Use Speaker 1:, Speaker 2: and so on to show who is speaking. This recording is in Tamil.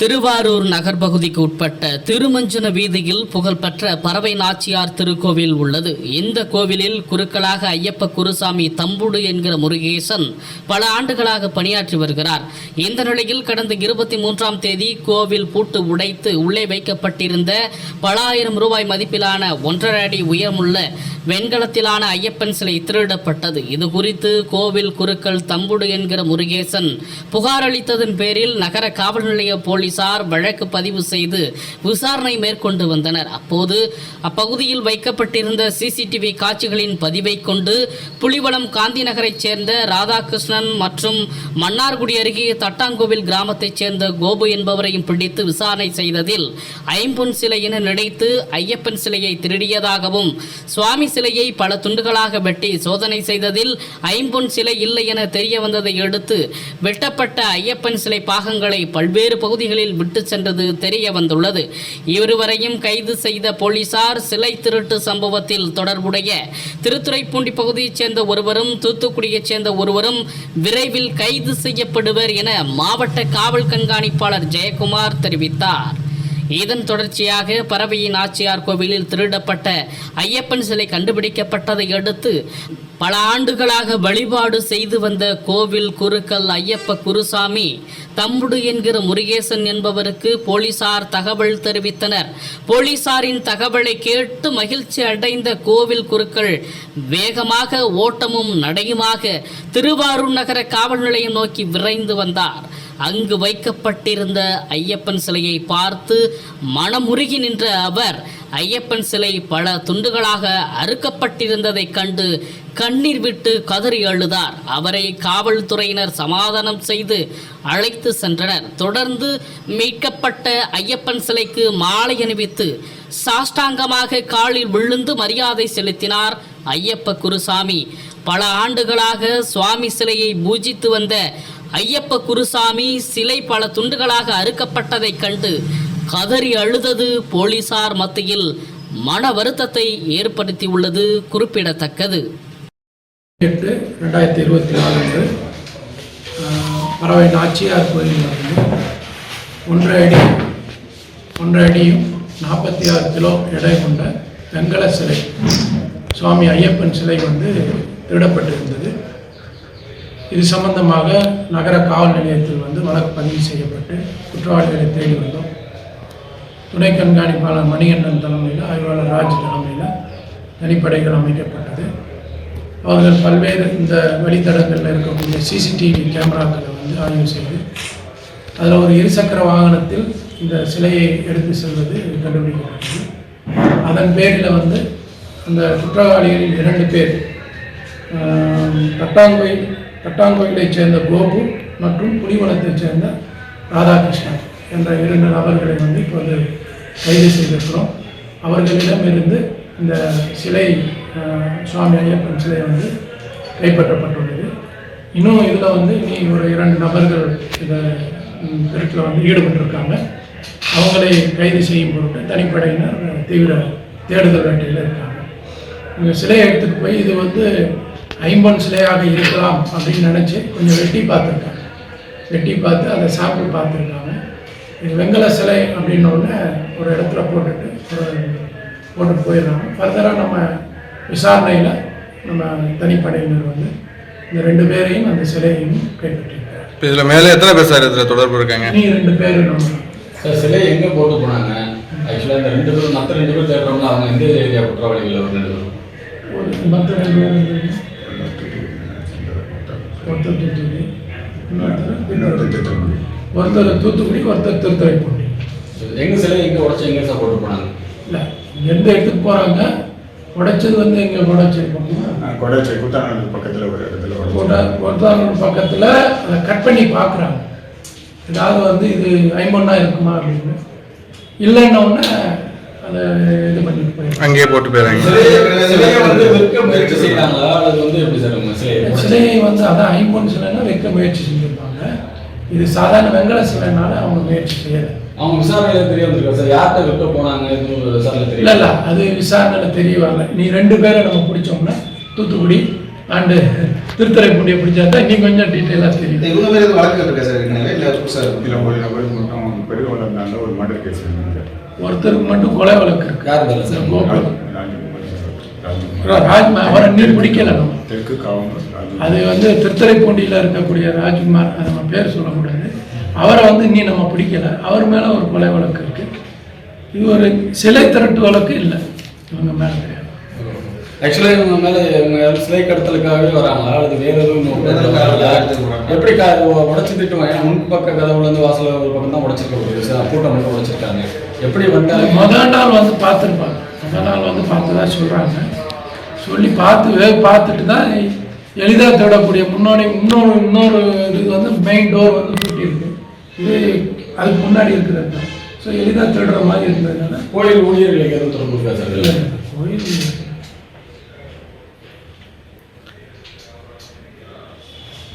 Speaker 1: திருவாரூர் நகர் பகுதிக்கு உட்பட்ட திருமஞ்சன வீதியில் புகழ்பெற்ற பறவை நாச்சியார் திருக்கோவில் உள்ளது. இந்த கோவிலில் குருக்களாக ஐயப்ப குருசாமி தம்புடு என்கிற முருகேசன் பல ஆண்டுகளாக பணியாற்றி வருகிறார். இந்த நிலையில் கடந்த இருபத்தி மூன்றாம் தேதி கோவில் பூட்டு உடைத்து உள்ளே வைக்கப்பட்டிருந்த பல ஆயிரம் ரூபாய் மதிப்பிலான ஒன்றரை அடி உயரமுள்ள வெண்கலத்திலான ஐயப்பன் சிலை திருடப்பட்டது. இது குறித்து கோவில் குருக்கள் தம்புடு என்கிற முருகேசன் புகார் அளித்ததன் பேரில் நகர காவல் நிலைய போலீசார் வழக்கு பதிவு செய்து விசாரணை மேற்கொண்டு வந்தனர். அப்போது அப்பகுதியில் வைக்கப்பட்டிருந்த சிசிடிவி காட்சிகளின் பதிவை கொண்டு புலிவளம் காந்தி நகரைச் சேர்ந்த ராதாகிருஷ்ணன் மற்றும் மன்னார்குடி அருகே தட்டாங்கோவில் கிராமத்தைச் சேர்ந்த கோபு என்பவரையும் பிடித்து விசாரணை செய்ததில் ஐம்பொன் சிலை என நினைத்து ஐயப்பன் சிலையை திருடியதாகவும் சுவாமி சிலையை பல துண்டுகளாக வெட்டி சோதனை செய்ததில் ஐம்பொன் சிலை இல்லை என தெரிய வந்ததை அடுத்து வெட்டப்பட்ட ஐயப்பன் சிலை பாகங்களை பல்வேறு பகுதிகளில் விட்டு சென்றது தெரிய வந்துள்ளது. இருவரையும் கைது செய்த போலீசார் சிலை திருட்டு சம்பவத்தில் தொடர்புடைய திருத்துறைப்பூண்டி பகுதியைச் சேர்ந்த ஒருவரும் தூத்துக்குடியைச் சேர்ந்த ஒருவரும் விரைவில் கைது செய்யப்படுவர் என மாவட்ட காவல் கண்காணிப்பாளர் ஜெயக்குமார் தெரிவித்தார். இதன் தொடர்ச்சியாக பறவையின் ஆச்சியார் கோவிலில் திருடப்பட்ட ஐயப்பன் சிலை கண்டுபிடிக்கப்பட்டதை அடுத்து பல ஆண்டுகளாக வழிபாடு செய்து வந்த கோவில் குருக்கள் ஐயப்ப குருசாமி தம்புடு என்கிற முருகேசன் என்பவருக்கு போலீசார் தகவல் தெரிவித்தனர். போலீசாரின் தகவலை கேட்டு மகிழ்ச்சி அடைந்த கோவில் குருக்கள் வேகமாக ஓட்டமும் நடையுமாக திருவாரூர் நகர காவல் நிலையம் நோக்கி விரைந்து வந்தார். அங்கு வைக்கப்பட்டிருந்த ஐயப்பன் சிலையை பார்த்து மனமுருகி நின்ற அவர் ஐயப்பன் சிலை பல துண்டுகளாக அறுக்கப்பட்டிருந்ததைக் கண்டு கண்ணீர் விட்டு கதறி அழுதார். அவரை காவல்துறையினர் சமாதானம் செய்து அழைத்து சென்றனர். தொடர்ந்து மீட்கப்பட்ட ஐயப்பன் சிலைக்கு மாலை அணிவித்து சாஷ்டாங்கமாக காலில் விழுந்து மரியாதை செலுத்தினார் ஐயப்ப குருசாமி. பல ஆண்டுகளாக சுவாமி சிலையை பூஜித்து வந்த ஐயப்ப குருசாமி சிலை பல துண்டுகளாக அறுக்கப்பட்டதைக் கண்டு கதறி அழுதது போலீசார் மத்தியில் மன வருத்தத்தை ஏற்படுத்தியுள்ளது குறிப்பிடத்தக்கது.
Speaker 2: எட்டு ரெண்டாயிரத்தி இருபத்தி நாலு அன்று பறவை நாச்சியார் கோயிலில் வந்து ஒன்றரை அடி ஒன்றரை அடியும் நாற்பத்தி ஆறு கிலோ எடை கொண்ட வெங்கல சிலை சுவாமி ஐயப்பன் சிலை வந்து திருடப்பட்டிருந்தது. இது சம்பந்தமாக நகர காவல் நிலையத்தில் வந்து வழக்கு பதிவு செய்யப்பட்டு குற்றவாளிகளை தேடி வந்தோம். துணை கண்காணிப்பாளர் மணிகண்டன் தலைமையில் ஆய்வாளர் ராஜ் தலைமையில் தனிப்படைகள் அமைக்கப்பட்டது. அவர்கள் பல்வேறு இந்த வழித்தடங்களில் இருக்கக்கூடிய சிசிடிவி கேமராக்களை வந்து ஆய்வு செய்து அதில் ஒரு இருசக்கர வாகனத்தில் இந்த சிலையை எடுத்து செல்வது கண்டுபிடிக்கப்பட்டது. அதன் பேரில் வந்து அந்த குற்றவாளிகளில் இரண்டு பேர் தட்டாங்கோயில் தட்டாங்கோயிலைச் சேர்ந்த கோபு மற்றும் புலிவனத்தைச் சேர்ந்த ராதாகிருஷ்ணன் என்ற இரண்டு நபர்களை வந்து இப்போது கைது செய்திருக்கிறோம். அவர்களிடம் இருந்து இந்த சிலை சுவாமி ஐயப்பன் சிலை வந்து கைப்பற்றப்பட்டுள்ளது. இன்னும் இதில் வந்து இனி ஒரு இரண்டு நபர்கள் இதை திருட்டில் வந்து ஈடுபட்டிருக்காங்க. அவங்களை கைது செய்யும் பொருட்டு தனிப்படையினர் தீவிர தேடுதல் வேட்டையில் இருக்காங்க. இந்த சிலையை எடுத்துகிட்டு போய் இது வந்து ஐம்பன் சிலையாக இருக்கலாம் அப்படின்னு நினச்சி கொஞ்சம் வெட்டி பார்த்துருக்காங்க. வெட்டி பார்த்து அதை சாம்பிள் பார்த்துருக்காங்க. இது வெங்கல சிலை அப்படின்ன ஒரு இடத்துல போட்டுட்டு ஒரு போட்டுட்டு போயிடுறாங்க. ஃபர்தராக நம்ம விசாரணையில் நம்ம தனிப்படையினர் வந்து இந்த ரெண்டு பேரையும் அந்த சிலையையும் கைப்பற்றிருக்காங்க
Speaker 3: இப்போ இதில் மேலே எத்தனை பேர் சார் இதில் தொடர்பு இருக்காங்க?
Speaker 2: இனி ரெண்டு பேர் நம்ம
Speaker 4: சார் சிலை எங்கே போட்டு போனாங்க? ஆக்சுவலாக இந்த ரெண்டு பேரும் மற்ற ரெண்டு பேர் தேடுறவங்க அவங்க எந்த ஏரியா குற்றவாளிகள் ஒரு ரெண்டு பேரும்?
Speaker 2: மற்ற ரெண்டு பேர் வந்து ஒருத்தர் தூத்துக்குடி ஒருத்தர் தூத்துக்குடி ஒருத்தர் திருத்துறைப்பூண்டி
Speaker 4: எங்கள் சிலை எங்கே உடச்சி எங்கே சார் போட்டு போனாங்க?
Speaker 2: இல்லை. எந்த இடத்துக்கு போகிறாங்க உடைச்சது வந்து எங்கே உடைச்சிருக்கோம்னா
Speaker 5: கொடைச்சி குத்தானூர் பக்கத்தில் ஒரு இடத்துல ஒரு
Speaker 2: ஒருத்தவங்க பக்கத்தில் அதை கட் பண்ணி பார்க்குறாங்க. ஏதாவது வந்து இது ஐம்பொன்னா இருக்குமா அப்படின்னு. இல்லைன்ன உடனே அதை இது பண்ணிட்டு போயிடுறாங்க.
Speaker 3: அங்கேயே போட்டு போயிடுறாங்க.
Speaker 4: சிலையை வந்து
Speaker 2: அதான் ஐம்பொன் சிலைன்னா வைக்க முயற்சி செஞ்சுருப்பாங்க. இது சாதாரண வெங்கல சிலைனால அவங்க முயற்சி செய்யலை.
Speaker 4: அவங்க விசாரணையில தெரிய வந்திருக்கா சார்? யார்கிட்ட விற்க போனாங்க எதுவும் விசாரணை
Speaker 2: இல்லை
Speaker 4: தெரியல.
Speaker 2: இல்லை அது விசாரணையில் தெரிய வரல. நீ ரெண்டு பேரை நம்ம பிடிச்சோம்னா தூத்துக்குடி அண்டு திருத்துறைப்பூண்டியை பிடிச்சா தான் இன்னும் கொஞ்சம் டீட்டெயிலாக தெரியும்.
Speaker 6: இவங்க மேல எதுவும் வழக்கு இருக்கா சார் ஏற்கனவே? இல்ல இருக்கு
Speaker 5: இதில் ஒரு நபர் மட்டும் பெரிய மர்டர் கேஸ்
Speaker 2: ஒருத்தருக்கு மட்டும் கொலை வழக்கு இருக்கு.
Speaker 4: சார்
Speaker 2: கோகுல்
Speaker 5: ராஜ்குமார்.
Speaker 2: ராஜ் அவரை இன்னும் பிடிக்கல. நம்ம
Speaker 5: தெற்கு காவல்
Speaker 2: அது வந்து திருத்துறைப்பூண்டியில் இருக்கக்கூடிய ராஜ்குமார் அது நம்ம பேர் சொல்லக்கூடாது அவரை வந்து இன்னி நம்ம பிடிக்கல. அவர் மேலே ஒரு கொலை வழக்கு இருக்கு. இது ஒரு சிலை திரட்டு வழக்கு இல்லை. இவங்க மேலே கிடையாது.
Speaker 4: ஆக்சுவலா இவங்க மேல இவங்க சிலை கடத்தலுக்காகவே வராங்களா அல்லது வேற எதுவும்? எப்படி கா உடச்சு திட்டுவாங்க? ஏன்னா முன் பக்க கதவுல இருந்து வாசல் ஒரு பக்கம் தான் உடைச்சிருக்க முடியும். கூட்டம் மட்டும் உடைச்சிருக்காங்க. எப்படி வந்தாங்க
Speaker 2: முதல் நாள் வந்து பார்த்துருப்பாங்க. நாள் வந்து பார்த்ததா சொல்கிறாங்க சொல்லி பார்த்து பார்த்துட்டு தான் எளிதாக தேடக்கூடிய முன்னாடி இன்னொரு இன்னொரு இது வந்து மெயின் டோர் வந்து பூட்டி இது அதுக்கு முன்னாடி இருக்கிறது. தான் ஸோ எளிதாக தேடுற மாதிரி இருந்ததுனால
Speaker 4: கோயில் ஊழியர்களுக்கு எதுவும் தொடர்பு
Speaker 2: கோயில்